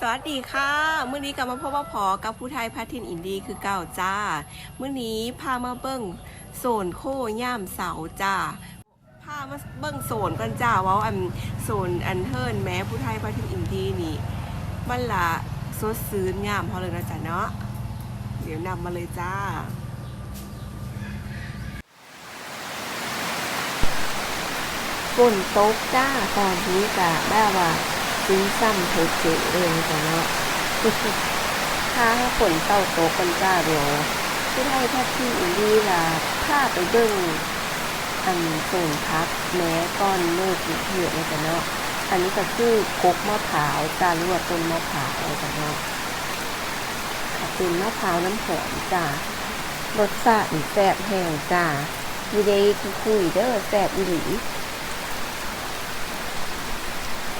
สวัสดีค่ะมื้อนี้กลับมาพบว่าพอกับผู้ไทยพัทินอินดีคือเก่าจ้ามื้อนี้พามาเบิ้งโซนโค่ย่ามเสาจ้าพามาเบิ้งโซนกันจ้าว่าอันโซนอันเทิร์นแม้ผู้ไทยพัทินอินดีนี่มันละสดซื้นงามพอเลยนะจ๊ะเนาะเดี๋ยวนำมาเลยจ้าฝนตกจ้าตอนนี้กะแบบว่า ซื้อซ้ำเธอเจเลยจ้ะเนาะถ้าให้ฝนเต้าโตกันจ้าเดี๋ยวที่ให้ถ้าที่อินดี้ละพาไปเบิ่งอันส่งพักแม้ก้อนเลิกเถื่อนเลยจ้ะเนาะอันนี้ก็คือกกมะพร้าวจ้าหรือว่าต้นมะพร้าวจ้ะเนาะค่ะเป็นมะพร้าวน้ำหอมจ้ารสชาติแซ่บแห้งจ้ามีเดคือคุยเด้อแซ่บอีหลี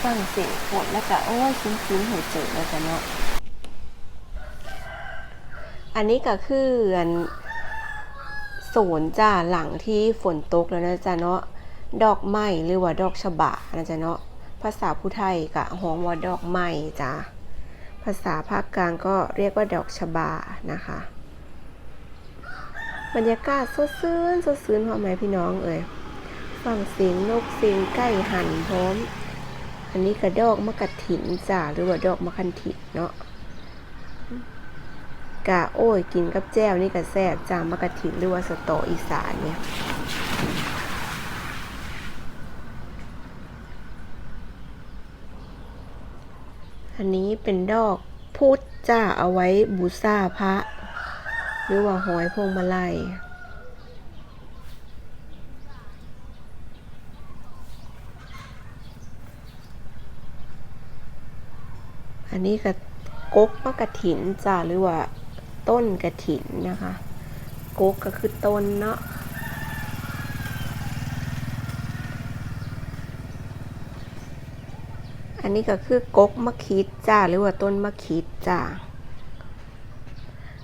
ฟังเสียงฝนแล้วก็โอ้ยคุ้นๆหัวเจอแล้วกันเนาะอันนี้ก็คืออันโซนจ้าหลังที่ฝนตกแล้วนะจ๊ะเนาะดอกไม้หรือว่าดอกฉบานะจ๊ะเนาะภาษาผู้ไทยกะฮ้องว่าดอกไม้จ้าภาษาภาคกลางก็เรียกว่าดอกฉบานะคะ บรรยากาศสดชื่นสดชื่นพ่อแม่พี่น้องเอ่ยฟังเสียงนกเสียงไก่หันพร้อม อันนี้กระดอกมะกะถินจ้าหรือว่าดอกมะคันถินเนาะกะโอ้ยกินกับแจ้วนี่กะแซ่บจ้ามะกะถินหรือว่าสตออีสานเนี่ยอันนี้เป็นดอกพุทธจ้าเอาไว้บูชาพระ หรือว่าหอยพวงมาลัย อันนี้ก็กกมะกะถินจ้าหรือว่าต้นกระถินนะคะกกก็คือต้นเนาะอันนี้ก็คือกกมะคิดจ้าหรือว่าต้นมะคิดจ้า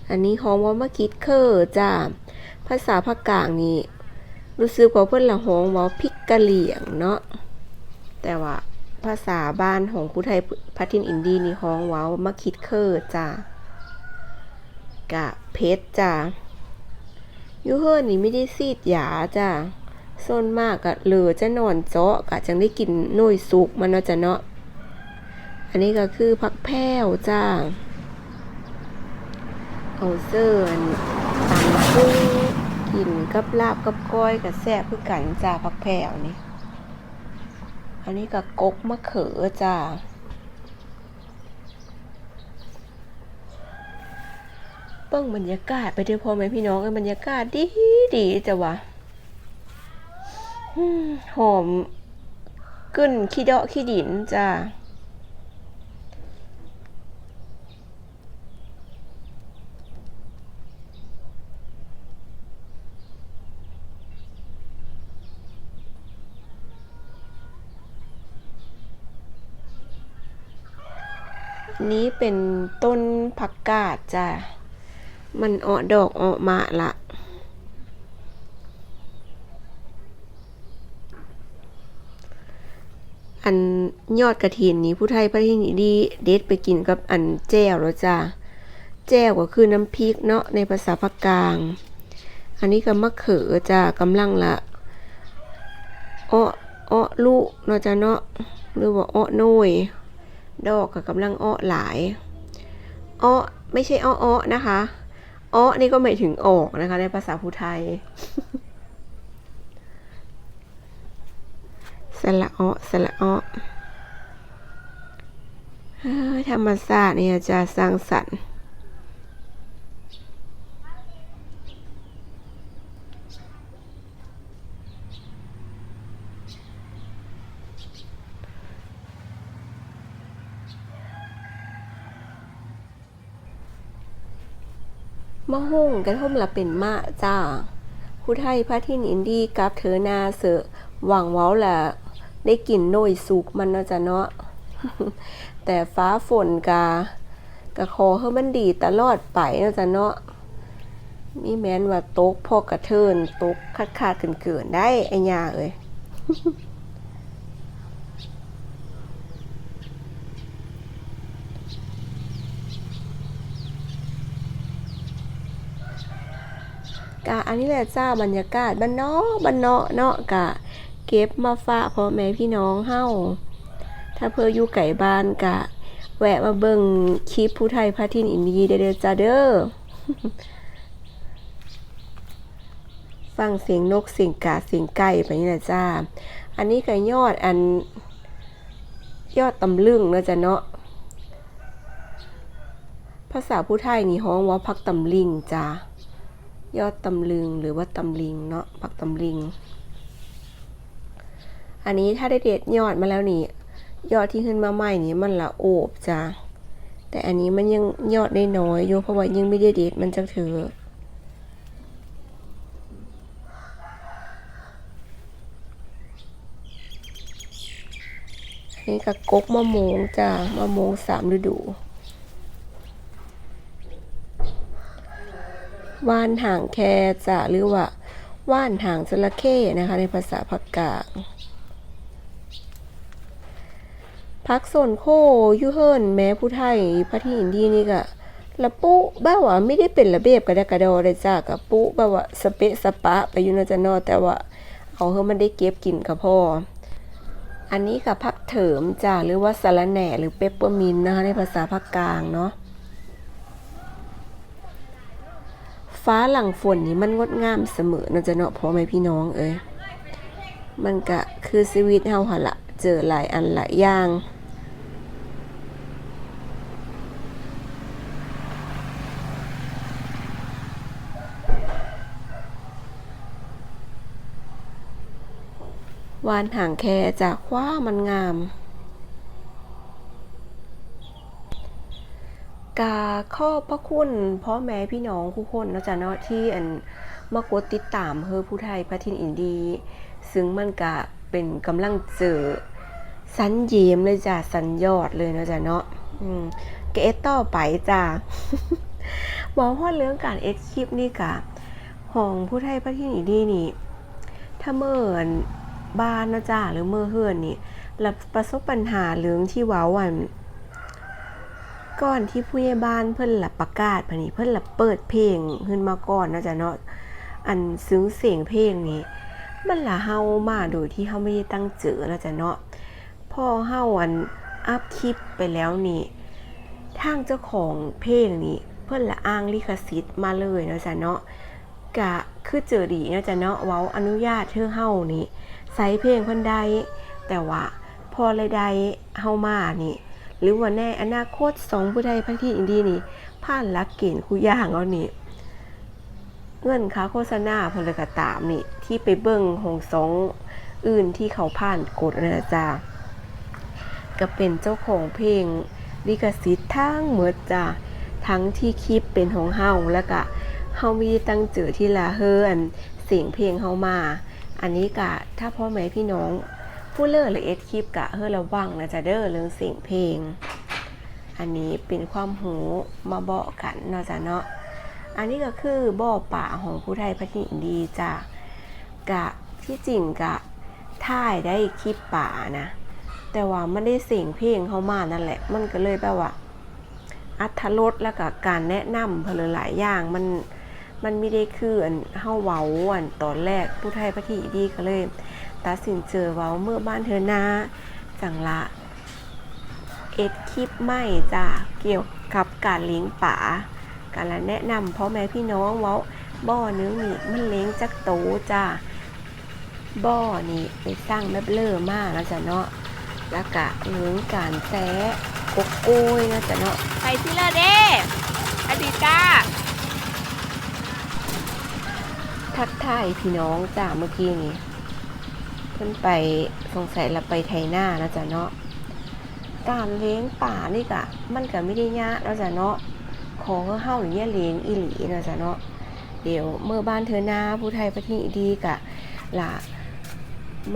อันนี้ฮ้องว่ามะคิดเคอจ้าภาษาภาคกลางนี่รู้สึกว่าเพิ่นละฮ้องว่าพริกกะเหลี่ยงเนาะแต่ว่า ภาษาบ้านของผู้ไทยพัทินอินดีนี่ฮ้องว้าวมะคิดเคอจ้ากะเพชรจ้ายูเฮิร์นี่ไม่ได้ซีดยาจ้าส่วนมากกะเหลือจะนอนเจาะกะจังได้กินหน่ยสุกมันเนาะจ้ะเนาะอันนี้ก็คือผักแพรวจ้าเอาเสื้อนตำกุ้งกินกับลาบกับก้อยกับแซ่บคือกันจ้าผักแพรวนี่ อันนี้กับกกมะเขือจ้าเปิ้งบรรยากาศไปเด้อพ่อแม่พี่น้องเอ้ยบรรยากาศดีดีจ้ะวะหอมกึ้นขี้เดาะขี้ดินจ้า นี้เป็นต้นผักกาดจ้ะ มันออกดอกออกมาละอันยอดกระถินนี้ผู้ไทยพระที่นี่ดีเด็ดไปกินกับอันแจ้วแล้วจ้ะแจ้วก็คือน้ำพริกเนาะในภาษาภาคกลาง อันนี้ก็มะเขือจ้ะกำลังละอ้ออ้อลูกเนาะจ้ะเนาะหรือว่าอ้อน้อย ดอกก็กำลังอ้อหลายอ้อไม่ใช่อ้ออ้อนะคะอ้อนี่ก็หมายถึงออกนะคะ ในภาษาพูไทยสละอ้อสละอ้อเฮ้ยธรรมศาสตร์เนี่ยจะสร้างสรรค์ มะฮุ่งกระท่อมละเป็นมะจ้าผู้ไทยพระทินอินดีกับเธอนาเสอหวังเว้าละได้กลิ่นโนยสุกมันเนาะจ้ะเนาะแต่ฟ้าฝนกากะขอให้มันดีตลอดไปเนาะจ้ะเนาะมีแม้นว่าตกพอกระเทินตกขาดขาดเกินเกินได้ไอ้ยาเอ้ย กะอันนี้แหละจ้าบรรยากาศบ้านเนาะบ้านเนาะเนาะกะ เก็บมาฝากพ่อแม่พี่น้องเฮาถ้าเพื่ออยู่ไก่บ้านกะ แวะมาเบิ่งคลิปผู้ไทยพาทินอินดีเด้อจ้าเด้อฟังเสียงนกเสียงกาเสียงไก่ไปนี่แหละจ้า อันนี้ก็ยอดอัน ยอดตำลึงนะจ๊ะเนาะ ภาษาผู้ไทยนี่ฮ้องว่าพักตำลิงจ้า ยอดตำลึงหรือว่าตำลิงเนาะพักตำลิง อันนี้ถ้าได้เด็ดยอดมาแล้วนี่ ยอดที่ขึ้นมาใหม่นี่มันละโอบจ้าแต่อันนี้มันยังยอดได้น้อยอยู่เพราะว่ายังไม่ได้เด็ดมันจะเถอะนี่ก็กกมะม่วงจ้ามะม่วงสามฤดู ว่านหางแคจะหรือว่าว่านหางจระเข้นะคะ ในภาษาภาคกลางพักส่วนโคยูเฮิรนแม้ผู้ไทยพระที่อินดีนี่ก็ละปุแบบว่าไม่ได้เป็นระเบียบกระดกกระดอเลยจ้ากับปุแบบว่าสเปะสปะ ไปอยู่นะจ๊ะนอแต่ว่าเอาเฮามันได้เก็บกินกับพ่อ อันนี้กับผักเถิมจ้าหรือว่าสะระแหน่หรือเปปเปอร์มินนะคะในภาษาภาคกลางเนาะ ฟ้าหลังฝนนี่มันงดงามเสมอนะจ๊ะเนาะพ่อแม่พี่น้องเอ้ยมันก็คือชีวิตเฮาหั่นละเจอหลายอันหลายอย่างวานหางแคจากคว้ามันงาม กา ข้อพระคุณพ่อแม่พี่น้องทุกคนนาะจ๊ะเนาะที่อันมากดติดตามเฮอผู้ไทยพระทินอินดี ซึ่งมันกะเป็นกำลังเจอสันเยมเลยจ้ะสันยอดเลยนาะจ๊ะเนาะเกตต่อไปจ้ะบอกว่าเรื่องการเอ็กคลิปนี่กะของผู้ไทยพระทินอินดีนี่ ถ้าเมื่อนบ้านนะจ้าหรือเมื่อเฮือนนี่แล้วประสบปัญหาเรื่องที่ว้าวัน ก่อนที่ผู้ใหญ่บ้านเพิ่นละประกาศพนี่เพิ่นละเปิดเพลงขึ้นมาก่อนนะจ๊ะเนาะอันซึ้งเสียงเพลงนี้ มันละเฮามาโดยที่เฮาไม่ได้ตั้งเจอนะจ๊ะเนาะพอเฮาอันอัพคลิปไปแล้วนี่ทางเจ้าของเพลงนี่เพิ่นละอ้างลิขสิทธิ์มาเลยนะจ๊ะเนาะกะคือเจอดีนะจ๊ะเนาะเว้าอนุญาตเธอเฮานี่ใส่เพลงเพิ่นได้แต่ว่าพอเลยได้เฮามานี่ หรือว่าในอนาคตสองผู้ใดพักที่อินดีนี่ผ่านลักเกณฑ์คู่ย่างเอานี่เงินค่าโฆษณาพนเลกตามนี่ ที่ไปเบิ่งของสองอื่นที่เขาผ่านกฎนะจ้าก็เป็นเจ้าของเพลงลิขสิทธิ์ทั้งหมดจ้าทั้งที่คลิปเป็นของเฮาแล้วก็เฮามีตั้งเจอที่ลาเฮิรนเสียงเพลงเฮามา อันนี้กะถ้าพ่อแม่พี่น้อง ผู้เลิศหรือเอ็ดคลิปกะเฮ้อระวังนะจ๊ะเด้อเรื่องเสียงเพลง อันนี้เป็นความหูมาเบาะกันเนาะจ๊ะเนาะอันนี้ก็คือบ่อป่าของผู้ไทยพัฒนินดีจ้ะกะที่จริงกะถ่ายได้คลิปป่านะแต่ว่าไม่ได้เสียงเพลงเข้ามานั่นแหละ มันก็เลยแบบว่าอัธรสแล้วก็การแนะนำเพลหลายอย่างมันมันไม่ได้คืออันเฮาเว้าอันตอนแรกผู้ไทยพัฒนิดีก็เลย ตัดสินเจอเว้าเมื่อบ้านเธอนาจังละเอ็ดคลิปใหม่จ้ะเกี่ยวกับการเลี้ยงป่าการละแนะนำพ่อแม่พี่น้องเว้าบ่อเนื้อนี่มันเลี้ยงจักโตจ้ะบ่อนี่ไปสร้างแมบเลอร์มากนะจ๊ะเนาะแล้วก็เรื่องการแซะกกโกยนะจ๊ะเนาะไปที่เลอเด้อดีก้าทักทายพี่น้องจ้ะเมื่อกี้นี่ เพิ่นไปสงสัยเราไปไทยหน้านะจ๊ะเนาะการเลี้ยงป่านี่กะมันก็ไม่ได้ยากนะจ๊ะเนาะขอเฮาอย่างเงี้ยเลี้ยงอีหลีนะจ๊ะเนาะเดี๋ยวเมื่อบ้านเธอหน้าผู้ไทยประเทศดีกะล่ะ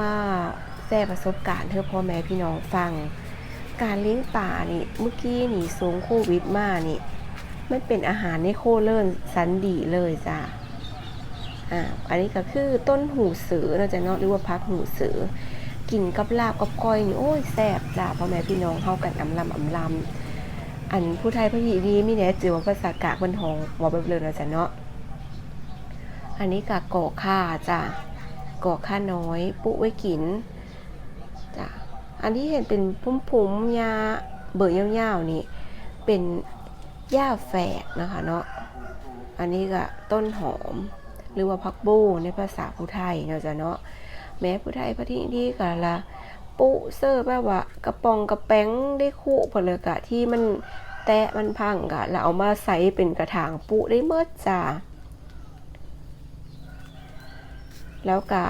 มาแชร์ประสบการณ์เธอพ่อแม่พี่น้องฟัง การเลี้ยงป่านี่เมื่อกี้นี่สงโควิดมานี่มันเป็นอาหารในโคเลินสันดีเลยจ้ะ อ่าอันนี้ก็คือต้นหูเสือนะจ๊ะเนาะหรือว่าพักหูเสือ กินกับลาบกับก้อยนี่โอ้ยแซ่บจ้าพ่อแม่พี่น้องเฮากันอำลำอำลำอันผู้ไทยพระหีดีมีแหน่จือว่าภาษากะเพิ่นหองบอกแบบเลยนะจ๊ะเนาะอันนี้กะกอกข่าจ้ะกอกข่าน้อย ปุไว้กินจ้ะอันที่เห็นเป็นพุ่มๆยาเบื่อยาวๆนี่เป็นหญ้าแฝกนะคะเนาะ อันนี้ก็ต้นหอม หรือว่าพักบูในภาษาผู้ไทยเนาะจ้ะเนาะแม้ผู้ไทยพระที่นี่ก็ละปุเซอร์แบบว่ากระปองกระแป้งได้คู่พลกะที่มันแตะมันพังกะแล้วเอามาใส่เป็นกระถางปุได้เมื่อจ้าแล้วกะ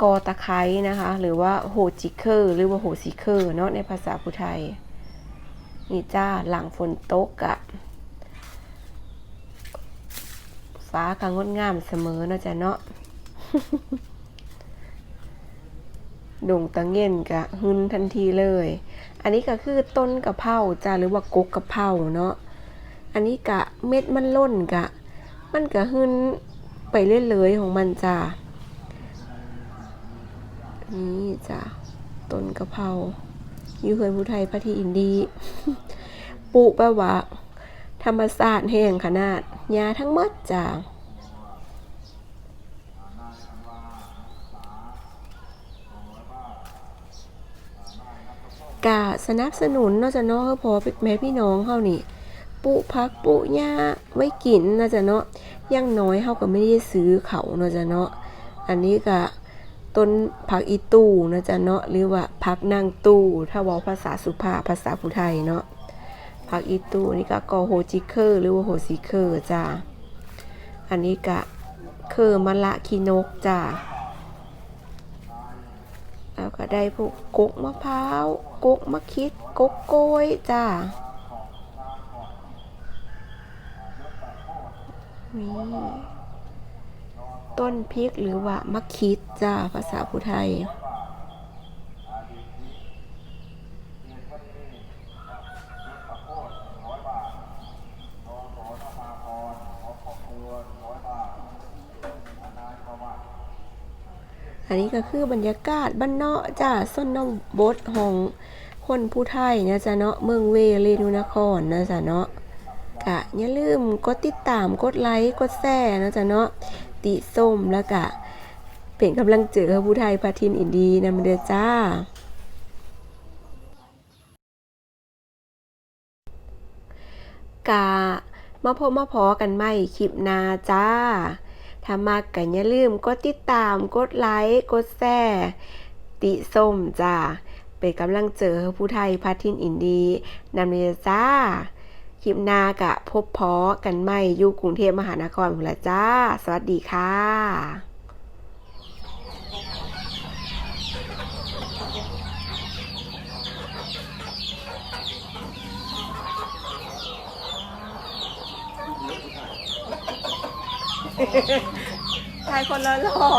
กอตะไคร้นะคะ หรือว่าโหจิเคอร์หรือว่าโหซิเคอร์เนาะในภาษาผู้ไทยนี่จ้าหลังฝนตกกะ ฟ้าก็งดงามเสมอเนาะจ้ะเนาะดงตะเงียนกะหึนทันทีเลย อันนี้ก็คือต้นกะเพราจ้าหรือว่ากกกะเพราเนาะ อันนี้กะเม็ดมันล่นกะ มันกะหึนไปเรื่อยๆของมันจ้านี่จ้ะต้นกะเพราอยู่เฮือนผู้ไทยพัทีอินดี ปลูกแบบว่า ธรรมศาสตร์แห่งขนาดยาทั้งหมดจ้ะกะสนับสนุนเนาจะเนาะเพราะว่าแม่พี่น้องเฮานี่ปลูกพักปลูกหญ้าไว้กินเนาะจะเนาะอยังน้อยเฮาก็ไม่ได้ซื้อเขาเนาะจะเนาะอันนี้ก็ต้นผักอีตู้นะจ๊ะเนาะหรือว่าผักนางตู้ถ้าว้าภาษาสุภาพภาษาผู้ไทยเนาะ ผักอีตูนี่ก็กอโฮจิเคอร์หรือว่าโฮซิเคอร์จ้าอันนี้ก็เคอร์มะละคีนกจ้าแล้วก็ได้พวกกกมะพร้าวกกมะคิดกกโกยจ้านี่ต้นพริกหรือว่ามะคิดจ้าภาษาผู้ไทย อันนี้ก็คือบรรยากาศบ้านเนาะจ้าส้นน้องบดของคนผู้ไทยนะจ๊ะเนาะเมืองเวเรนุนครนะจ๊ะเนาะกะอย่าลืมกดติดตามกดไลค์กดแชร์นะจ๊ะเนาะติส้มแล้วกะเป็นกำลังเจอผู้ไทยพาทินอินดีนะมเด้อจ้ากะมาพบมาพอกันใหม่คลิปหน้าจ้า ถ้ามากกันอย่าลืมกดติดตาม กดไลค์ กดแชร์ติส้มจ้าเป็นกำลังเจอผู้ไทยพัทินอินดีนำเนียจ้า คลิปหน้ากะพบพอกันใหม่อยู่กรุงเทพมหานครพุ่นละจ้า สวัสดีค่ะ ชายคนละหล่อ